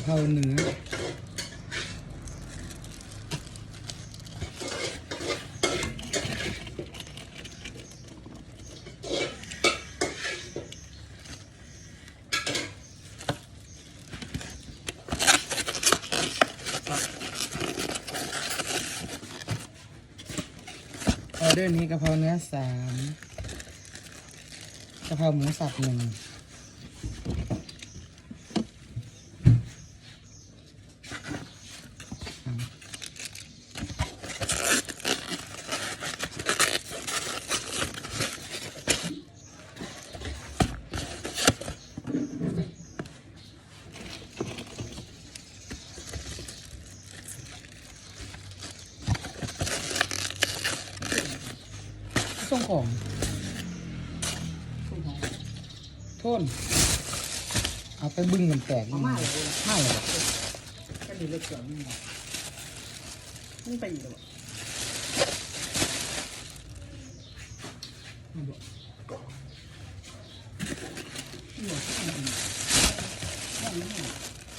ะเพราเนื้อออเดอร์นี้กะเพราเนื้อสามกะเพราหมูสับหนึ่ง ส่งของ โทษเอาไปบึ้งกันแตกนี่ไม่ไม่หรอกก็ดีเลยเกี่ยวนี่ไงนี่ไปอีกแล้วอะ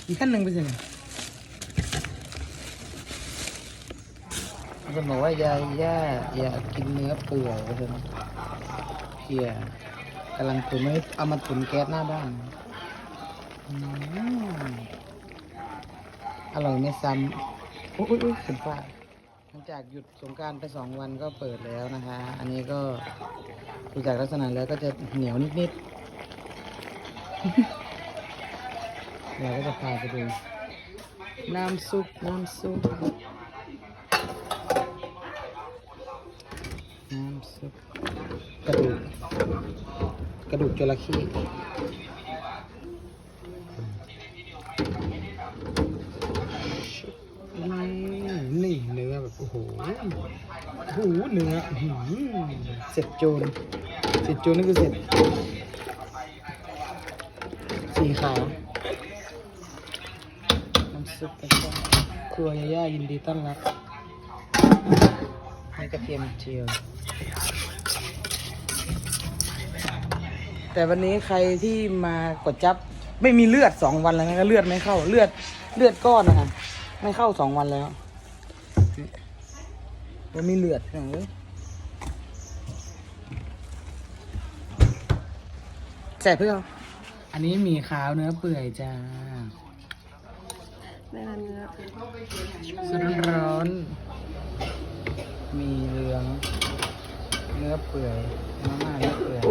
อีกขั้นหนึ่งไปสิมันบอกว่าอย่าอย่าอย่ากินเนื้อเปื่อยไปเลยเพีย กำลังตุนไม่เอามาตุนแก๊สหน้าบ้านอืมอร่อยไม่ซ้ำอุ้ยอุ้ยอุ้ยขึ้นฟ้าหลังจากหยุดสงกรารไปสองวันก็เปิดแล้วนะคะ อันนี้ก็ดูจากลักษณะแล้วก็จะเหนียวนิดๆ เราก็จะพาไปดูน้ำซุปน้ำซุปน้ำซุปกระดูกกระ ดูกจระเข้นี่เนื้อแบบโอ้โหโอ้โหเนื้อหือเสร็จโจนเสร็จโจนนี่คือเสร็จสีขาวน้ำซุปกระชอนครัวยาย่ายินดีต้อนรับให้กระเทียมเจียว แต่วันนี้ใครที่มากดจับไม่มีเลือดสองวันแล้วนะก็เลือดไม่เข้าเลือดเลือดก้อนนะคะไม่เข้าสองวันแล้วว่ามีเลือดอย่างเลยแสบเพื่ออันนี้มีขาวเนื้อเปื่อยจ้าในร้านเนื้อสดร้อนๆมีเหลือง เนื้อเปื่อยมาม่าเนื้อเปื่อย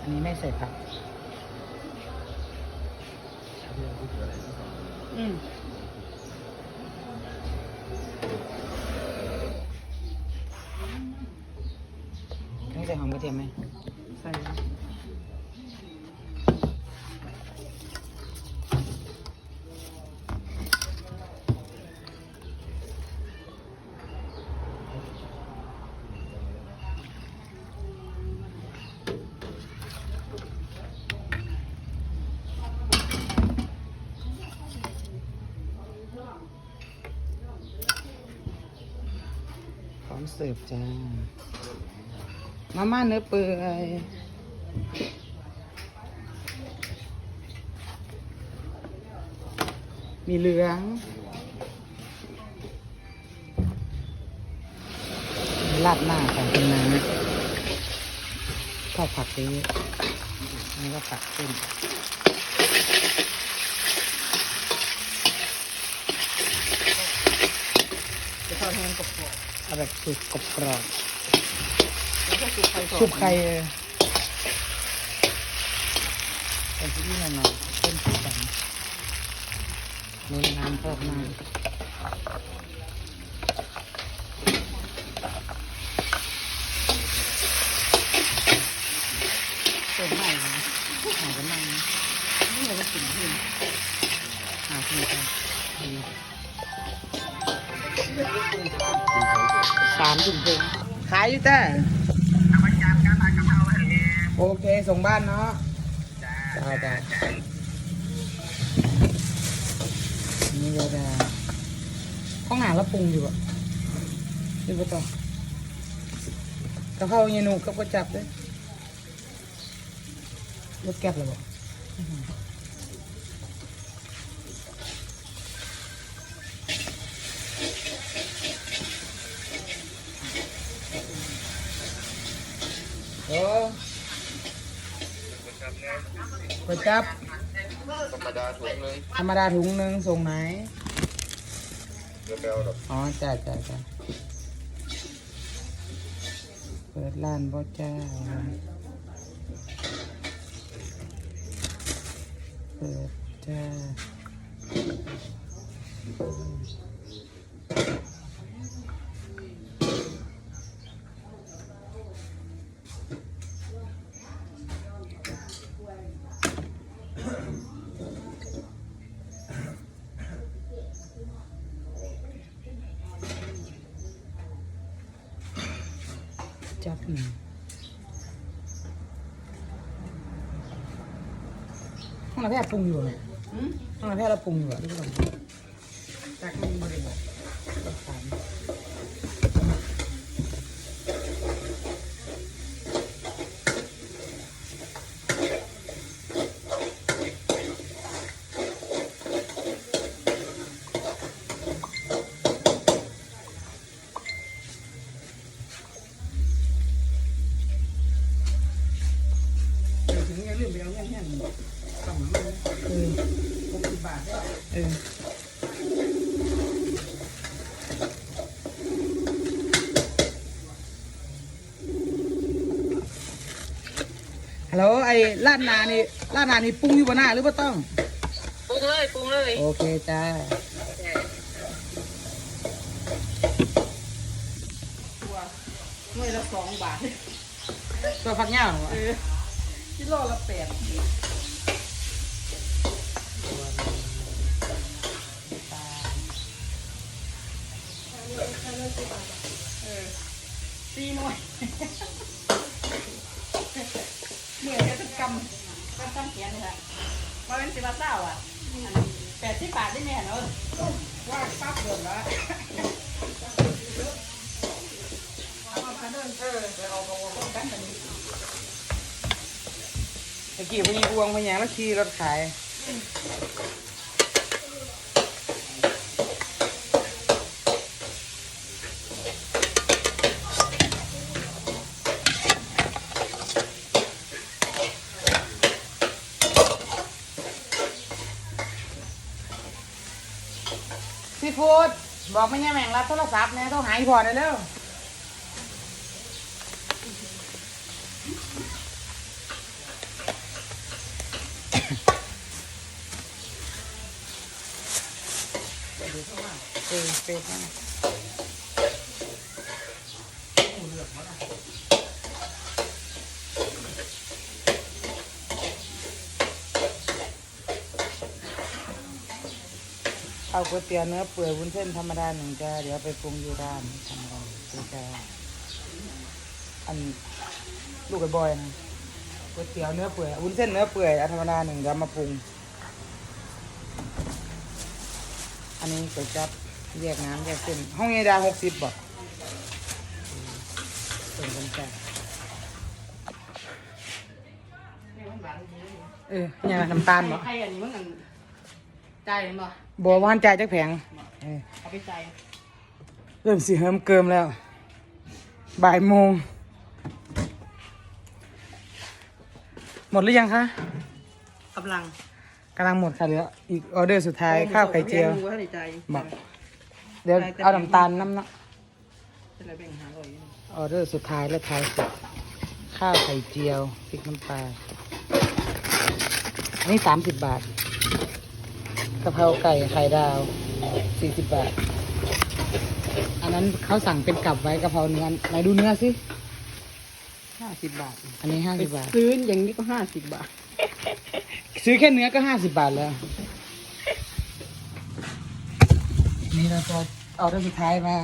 อันนี้ไม่ ใส่ผัก อืมต้องใส่หอมกระเทียมไหมใส่ สิร์ฟจ้า มาม่าเนื้อเปื่อยมีเหลืองมีราดหน้าของคุณน้ำชอบผักเยอะนนี้ก็ผักเส้นจะทอดให้มันกรอบ เอาแบบสุกกรอบกรอบๆแล้วก็สุกไข่ชุบไข่เออเป็นที่นี่หน่อยๆเป็นสีสันเน้นน้ำพอกน้ำ สามถุงเองขายอยู่แต่โอเค ส่งบ้านเนาะจ้าจ้านี่ก็จะข้องหนาล้วปรุงอยู่อะนี่บ่ต้องกะเพราเมนูกับก๋วยจับเด้รถแก๊บเลยบ่โอ้ ก๋วยจับธรรมดาถุงหนึงธรรมดาถุงหนึ่งส่งไหนเดี๋ยวไปเอาดอกอ๋อจ้าจ้าจ้าเปิดร้านบ่จ้าเปิดจ้า จับหนึ่งห้องน้ำแพทย์ปรุงอยู่เนี่ยห้องน้ำแพทย์เราปรุงอยู่อะทุกคนจากมันบริบท ต้องถามเดี๋ยวถึงอย่าลืมไปเอาเงินแห้งกำลังเลย เออ หกสิบบาทได้ เออ ฮัลโหลไอ้ลาดนานี่ลาดนานี่ปรุงอยู่บนหน้าหรือเปล่าต้อง ปรุงเลยปรุงเลยโอเคจ้าหน่วยละสองบาทตัวฟักย่างเหรอวะเออกิโลละแปดเออสี่หน่วย เหนื่อยแค่กำก็ต้องเขียนเลยค่ะว่าเป็นสิบาเศร้าอะแปดสิบบาทได้ไหมเนาะว่าปั๊บเดินละตะกี้พญีอวงพญางแล้วขี่รถขาย ซีฟู้ด บอกไม่ใช่แม่งรับโทรศัพท์นะต้องหายพอได้แล้วเออเป็ดน เอาก๋วยเตี๋ยวเนื้อเปื่อยวุ้นเส้นธรรมดาหนึ่งจ้าเดี๋ยวไปปรุงอยู่ร้านธรรมดาดูจ้าอันลูกไอ้บอยนะก๋วยเตี๋ยวเนื้อเปื่อยวุ้นเส้นเนื้อเปื่อยเอาธรรมดาหนึ่งเดี๋ยวมาปรุง อันนี้ก๋วยจับแยกน้ำแยกเส้นห้องยายดาหกสิบบ่ส่วนกันจ้าเออเนี่ยน้ำตาลบ่ ใครอันนี้มึงอันจ่ายเลยบ่บัววานจ่ายจักแผงเออเอาไปจ่ายเริ่มสิเฮิมเกิมแล้ว บ่ายโมง หมดหรือยังคะกำลังกำลังหมดค่ะเหลืออีกออเดอร์สุดท้ายข้าวไข่เจียวว่าในใจบอกเดี๋ยวเอาน้ำตาลน้ำเนาะเป็นอะไรแบ่งหาร้อยอยู่ออเดอร์สุดท้ายและท้ายสุดข้าวไข่เจียวพริกน้ำปลาอันนี้สามสิบบาท กะเพราไก่ไข่ดาวสี่สิบบาท อันนั้นเขาสั่งเป็นกลับไว้กะเพราเนื้อไหนดูเนื้อสิห้าสิบบาท อันนี้ห้าสิบบาท ซื้ออย่างนี้ก็ห้าสิบบาท ซื้อแค่เนื้อก็ห้าสิบบาทแล้ว นี่เราจะเอาเรื่องสุดท้ายมา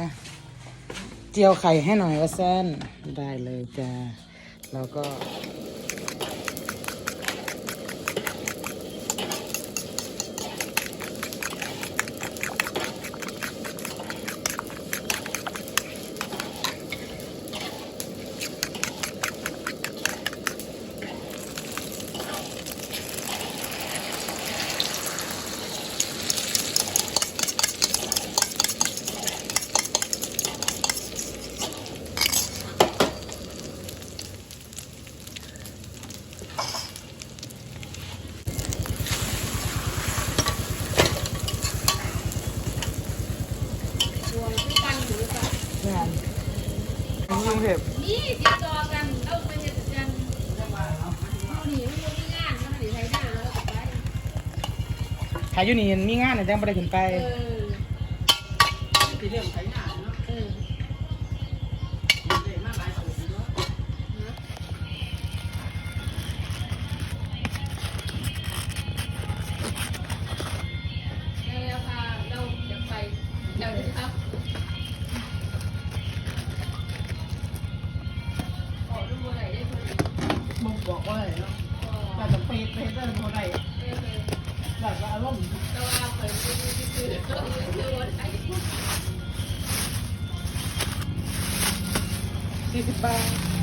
เจียวไข่ให้หน่อยว่าเส้นได้เลยจ้าแล้วก็ รุงเทพ นี่ติดต่อกันเราไปเฮ็ดกันเอาหนีมันบ่มีงานมันหนีไทยได้แล้วก็ไป ขายอยู่นี่มีงานน่ะจังบ่ได้ขึ้นไป เออสิเรื่องไถนาเนาะเออเรื่องมาหลายสูตรเนาะแล้วพาเราจะไปเดี๋ยวนี้ครับออกดูอะไรได้พอดีมึงบอกว่าอะไรเนาะอ๋อแต่จะเปย์เปย์เรื่องอะไรเออ แบบว่าอารมณ์แต่ว่าเปิดดูคือคือคือวันไหน40บาท